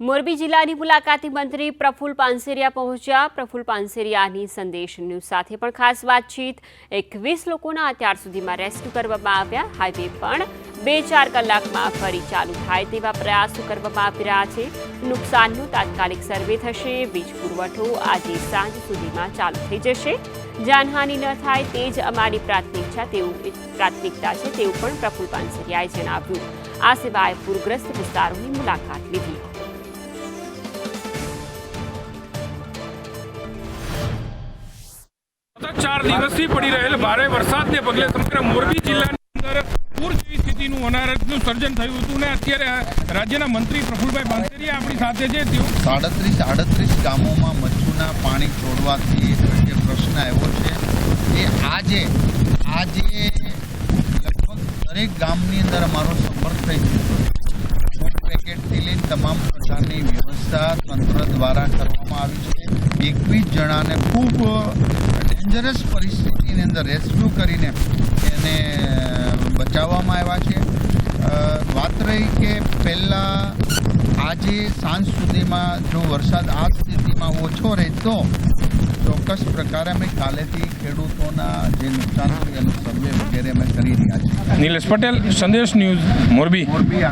મોરબી જિલ્લાની મુલાકાતી મંત્રી પ્રફુલ પાનસેરિયા પહોંચ્યા. પ્રફુલ પાનસેરિયાની સંદેશ ન્યૂઝ સાથે પણ ખાસ વાતચીત. એકવીસ લોકોના અત્યાર સુધીમાં રેસ્ક્યુ કરવામાં આવ્યા. હાઈવે પણ બે ચાર કલાકમાં ફરી ચાલુ થાય તેવા પ્રયાસો કરવામાં આવી રહ્યા છે. નુકસાનનું તાત્કાલિક સર્વે થશે. વીજ પુરવઠો આજે સાંજ સુધીમાં ચાલુ થઈ જશે. જાનહાનિ ન થાય તે જ અમારી પ્રાથમિકતા તેવું પ્રાથમિકતા છે તેવું પણ પ્રફુલ પાનસેરિયાએ જણાવ્યું. આ સિવાય પૂરગ્રસ્ત વિસ્તારોની મુલાકાત લીધી. સતત ચાર દિવસથી પડી રહેલ ભારે વરસાદને પગલે સમગ્ર મોરબી જિલ્લાની અંદર પૂર જેવી સ્થિતિનું અનારતનું સર્જન થયું હતું ને અત્યારે રાજ્યના મંત્રી પ્રફુલભાઈ પાનસેરિયા આપણી સાથે છે. તેઓ સાડત્રીસ, આડત્રીસ ગામોમાં મચ્છુના પાણી છોડવાથી જે પ્રશ્ન આવ્યો છે એ આજે આજે લગભગ દરેક ગામની અંદર અમારો સંપર્ક થઈ ગયો ફૂડ પેકેટથી લઈને તમામ પ્રકારની વ્યવસ્થા તંત્ર દ્વારા કરવામાં આવી છે. એકવીસ જણાને ખૂબ ડેન્જરસ પરિસ્થિતિની અંદર રેસ્ક્યુ કરીને એને બચાવવામાં આવ્યા છે. વાત રહી કે પહેલાં આજે સાંજ સુધીમાં જો વરસાદ આ સ્થિતિમાં ઓછો રહે તો ચોક્કસ પ્રકારે અમે કાલેથી ખેડૂતોના જે નુકસાન થયું એનું સર્વે વગેરે અમે કરી રહ્યા છીએ. નિલેશ પટેલ સંદેશ ન્યૂઝ મોરબી. મોરબી